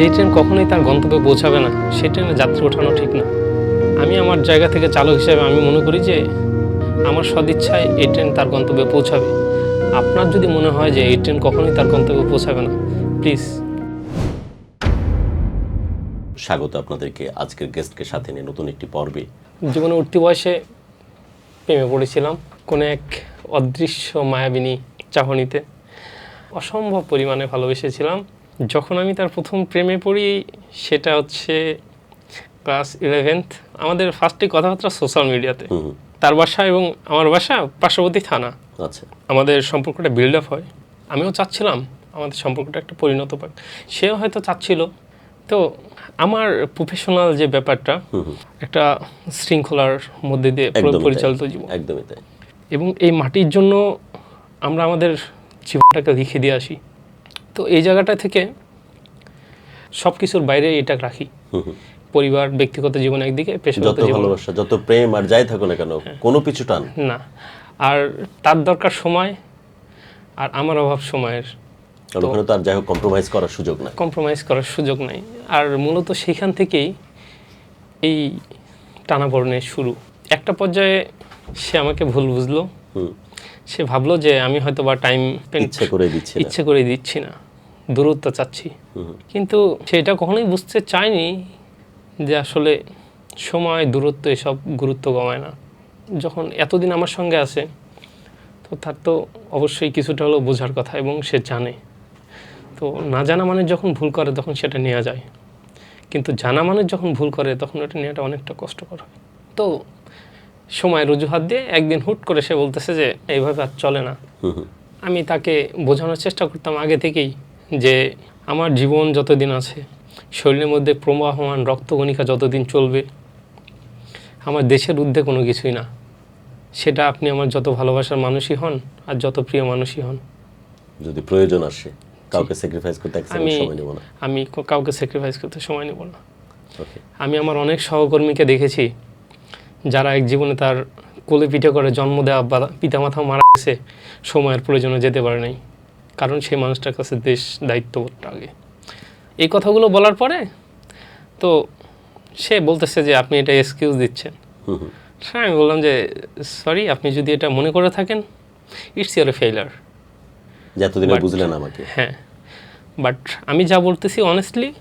যেই ট্রেন কখনোই তার গন্তব্যে পৌঁছাবে না সেই ট্রেনে যাত্রী ওঠানো ঠিক না। আমি আমার জায়গা থেকে চালক হিসেবে আমি মনে করি যে আমার সদিচ্ছায় এই ট্রেন তার গন্তব্যে পৌঁছাবে। আপনার যদি মনে হয় যে এই ট্রেন কখনোই তার গন্তব্যে পৌঁছাবে না প্লিজ। স্বাগত আপনাদেরকে আজকের গেস্টকে সাথে নিয়ে নতুন একটি পর্বে। জীবনে উঠতি বয়সে প্রেমে পড়েছিলাম কোনো এক অদৃশ্য মায়াবিনী চাহনিতে। অসম্ভব পরিমাণে ভালোবেসেছিলাম। যখন আমি তার প্রথম প্রেমে পড়ি সেটা হচ্ছে ক্লাস ইলেভেন্থ আমাদের ফার্স্টে কথাবার্তা সোশ্যাল মিডিয়াতে তার বাসা এবং আমার বাসা পার্শ্ববর্তী থানা। আচ্ছা। আমাদের সম্পর্কটা বিল্ড আপ হয়। আমিও চাচ্ছিলাম আমাদের সম্পর্কটা একটা পরিণত পাক। সেও হয়তো চাচ্ছিল। তো আমার প্রফেশনাল যে ব্যাপারটা একটা শৃঙ্খলার মধ্যে দিয়ে পরিচালিত জীবন। একদমই তাই। এবং এই মাটির জন্য আমরা আমাদের জীবনটাকে লিখে দিয়ে আসি। তো এই জায়গাটা থেকে সব কিছুর বাইরে এটা রাখি। পরিবার ব্যক্তিগত জীবন একদিকে পেশাগত ভালোবাসা যত প্রেম আর যাই থাকুক না কেন কোনো পিছু টান। না। আর তার দরকার সময় আর আমার অভাব সময়ের। ওখানে তো আর যাই হোক কম্প্রোমাইজ করার সুযোগ নাই। কম্প্রোমাইজ করার সুযোগ নাই। আর মূলত সেখান থেকেই এই টানাপড়নের শুরু। একটা পর্যায়ে সে আমাকে ভুল বুঝলো। হুম। সে ভাবলো যে আমি হয়তো বা টাইম ইচ্ছে করে দিচ্ছি ইচ্ছে করে দিচ্ছি না। দূরত্ব চাচ্ছি। কিন্তু সেটা কখনোই বুঝতে চায়নি যে আসলে সময় দূরত্ব এসব গুরুত্ব কমায় না। যখন এতদিন আমার সঙ্গে আছে তো তার তো অবশ্যই কিছুটা হলেও বোঝার কথা এবং সে জানে। তো না জানা মানে যখন ভুল করে তখন সেটা নেওয়া যায়। কিন্তু জানা মানে যখন ভুল করে তখন ওটা নেওয়াটা অনেকটা কষ্টকর হয়। তো সময়ের অজুহাত দিয়ে একদিন হুট করে সে বলতেছে যে এইভাবে আর চলে না। আমি তাকে বোঝানোর চেষ্টা করতাম আগে থেকেই যে আমার জীবন যতদিন আছে শরীরের মধ্যে প্রবাহমান রক্তকণিকা যতদিন চলবে আমার দেশের ঊর্ধ্বে কোনো কিছুই না। সেটা আপনি আমার যত ভালোবাসার মানুষই হন আর যত প্রিয় মানুষই হন। যদি প্রয়োজন আসে কাউকে স্যাক্রিফাইস করতে আমি সময় নেব না। আমি কাউকে স্যাক্রিফাইস করতে সময় নেব না। আমি আমার অনেক সহকর্মীকে দেখেছি যারা এক জীবনে তার কোলে পিঠে করে জন্ম দেওয়া বা পিতামাতা মারা গেছে সময়ের প্রয়োজনে যেতে পারে নাই। কারণ সেই মানুষটার কাছে দেশ দায়িত্ববোধটা আগে। এই কথাগুলো বলার পরে তো সে বলতেছে যে আপনি এটা এক্সকিউজ দিচ্ছেন। হ্যাঁ আমি বললাম যে সরি আপনি যদি এটা মনে করে থাকেন ইটস ইয়ার এ ফেইলার যে বুঝলেন আমাকে। হ্যাঁ। বাট আমি যা বলতেছি অনেস্টলি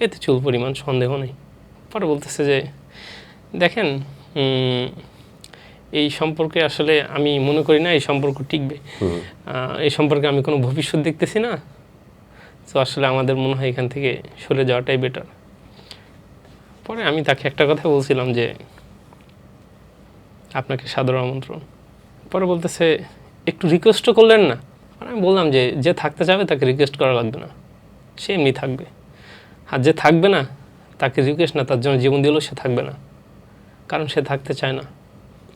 এতে চুল পরিমাণ সন্দেহ নেই। পরে বলতেছে যে দেখেন এই সম্পর্কে আসলে আমি মনে করি না এই সম্পর্ক টিকবে। এই সম্পর্কে আমি কোনো ভবিষ্যৎ দেখতেছি না। তো আসলে আমাদের মনে হয় এখান থেকে সরে যাওয়াটাই বেটার পরে আমি তাকে একটা কথা বলছিলাম যে আপনাকে সাদর আমন্ত্রণ। পরে বলতেছে একটু রিকোয়েস্টও করলেন না? আর আমি বললাম যে যে থাকতে চাবে তাকে রিকোয়েস্ট করা লাগবে না। সে এমনি থাকবে। আর যে থাকবে না তাকে রিকোয়েস্ট না তার জন্য জীবন দিলেও সে থাকবে না। কারণ সে থাকতে চায় না।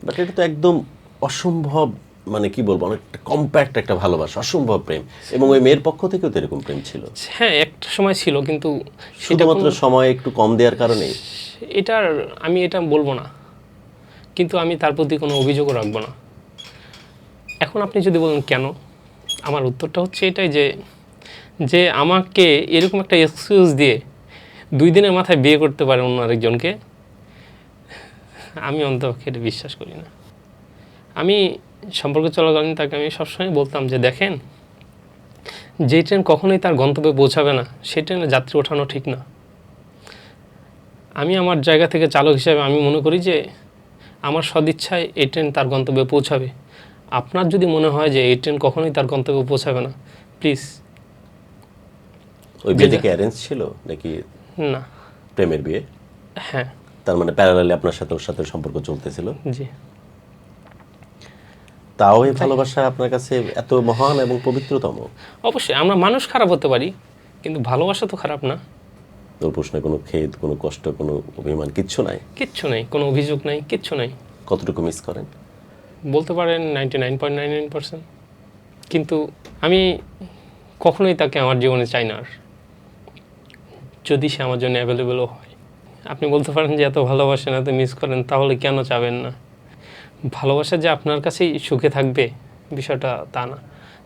বাট এটা তো একদম অসম্ভব মানে কি বলব অনেকটা কম্প্যাক্ট একটা ভালোবাসা অসম্ভব প্রেম। এবং ওই মেয়ের পক্ষ থেকেও তো এরকম প্রেম ছিল। হ্যাঁ একটা সময় ছিল কিন্তু শুধুমাত্র সময় একটু কম দেওয়ার কারণে? এটার আমি এটা বলব না। কিন্তু আমি তার প্রতি কোনো অভিযোগও রাখব না। এখন আপনি যদি বলেন কেন আমার উত্তরটা হচ্ছে এটাই যে যে আমাকে এরকম একটা এক্সকিউজ দিয়ে দুই দিনের মাথায় বিয়ে করতে পারে অন্য আরেকজনকে আমি অন্তপক্ষে এটা বিশ্বাস করি না। আমি সম্পর্ক চলাকালীন তাকে আমি সবসময় বলতাম যে দেখেন যে ট্রেন কখনোই তার গন্তব্যে পৌঁছাবে না সেই ট্রেনে যাত্রী ওঠানো ঠিক না। আমি আমার জায়গা থেকে চালক হিসাবে আমি মনে করি যে আমার সদিচ্ছায় এই ট্রেন তার গন্তব্যে পৌঁছাবে। আপনার যদি মনে হয় যে এই ট্রেন কখনোই তার গন্তব্যে পৌঁছাবে না প্লিজ। ওই বিয়েটা কি অ্যারেঞ্জ ছিল নাকি না। প্রেমের বিয়ে? হ্যাঁ। তার মানে প্যারালালি আপনার সাথে ওর সাথে সম্পর্ক চলতেছিল। জি। তাও এই ভালোবাসা আপনার কাছে এত মহান এবং পবিত্রতম? অবশ্যই আমরা মানুষ খারাপ হতে পারি কিন্তু ভালোবাসা তো খারাপ না। তোর প্রশ্নে কোনো খেদ কোনো কষ্ট কোনো অভিমান কিচ্ছু নাই? কিচ্ছু নাই কোনো অভিযোগ নাই কিচ্ছু নাই। কতটুকু মিস করেন? বলতে পারেন ninety nine point nine nine percent কিন্তু আমি কখনোই তাকে আমার জীবনে চাই না আর। যদি সে আমার জন্য অ্যাভেলেবেলও হয়। আপনি বলতে পারেন যে এত ভালোবাসেন এত মিস করেন, তাহলে কেন চাবেন না? ভালোবাসা যে আপনার কাছেই সুখে থাকবে বিষয়টা তা না।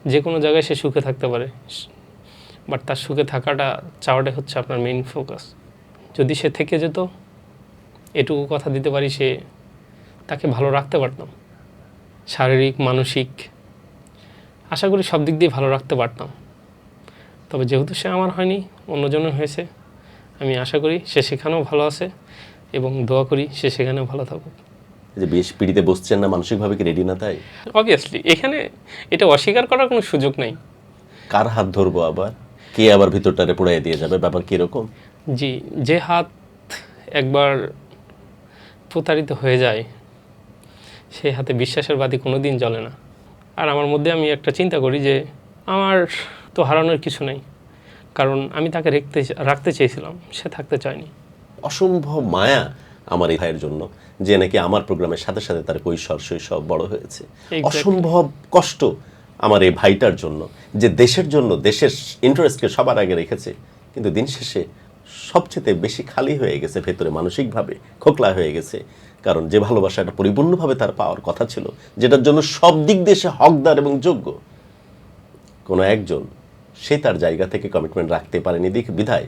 যে কোনো জায়গায় সে সুখে থাকতে পারে। বাট তার সুখে থাকাটা, চাওয়াটাই হচ্ছে আপনার মেইন ফোকাস যদি সে থেকে যেত, এটুকু কথা দিতে পারি সে তাকে ভালো রাখতে পারতাম। শারীরিক, মানসিক, আশা করি সব দিক দিয়ে ভালো রাখতে পারতাম। তবে যেহেতু সে আমার হয়নি, অন্যজনের হয়েছে আমি আশা করি সে সেখানেও ভালো আছে এবং দোয়া করি সে সেখানেও ভালো থাকুক। যে বেশ পিড়িতে বসছেন না মানসিকভাবে কি রেডি না তাই? অবভিয়াসলি এখানে এটা অস্বীকার করার কোনো সুযোগ নেই। কার হাত ধরবো আবার? কে আবার ভিতরটারে পোড়াই দিয়ে যাবে? ব্যাপার কীরকম জি যে হাত একবার প্রতারিত হয়ে যায় সেই হাতে বিশ্বাসের বাতি কোনো দিন জ্বলে না। আর আমার মধ্যে আমি একটা চিন্তা করি যে আমার তো হারানোর কিছু নেই। কারণ আমি তাকে রাখতে রাখতে চেয়েছিলাম সে থাকতে চায়নি। অসম্ভব মায়া আমার এই ভাইয়ের জন্য যে নাকি আমার প্রোগ্রামের সাথে সাথে তার কৈশোর শৈশব বড় হয়েছে। অসম্ভব কষ্ট আমার এই ভাইটার জন্য যে দেশের জন্য দেশের ইন্টারেস্টকে সবার আগে রেখেছে কিন্তু দিন শেষে সবচেয়ে বেশি খালি হয়ে গেছে ভেতরে মানসিকভাবে খোকলা হয়ে গেছে কারণ যে ভালোবাসাটা পরিপূর্ণভাবে তার পাওয়ার কথা ছিল যেটার জন্য সব দিক দেশে হকদার এবং যোগ্য। কোনো একজন সে তার জায়গা থেকে কমিটমেন্ট রাখতে পারেনি। দিক বিধায়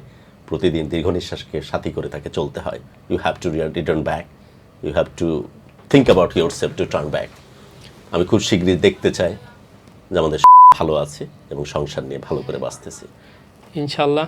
প্রতিদিন দীর্ঘ নিঃশ্বাসকে সাথী করে তাকে চলতে হয়। You have to return back you have to think about yourself to turn back আমি খুব শীঘ্রই দেখতে চাই যে আমাদের ভালো আছে এবং সংসার নিয়ে ভালো করে বাঁচতেছে। ইনশাল্লাহ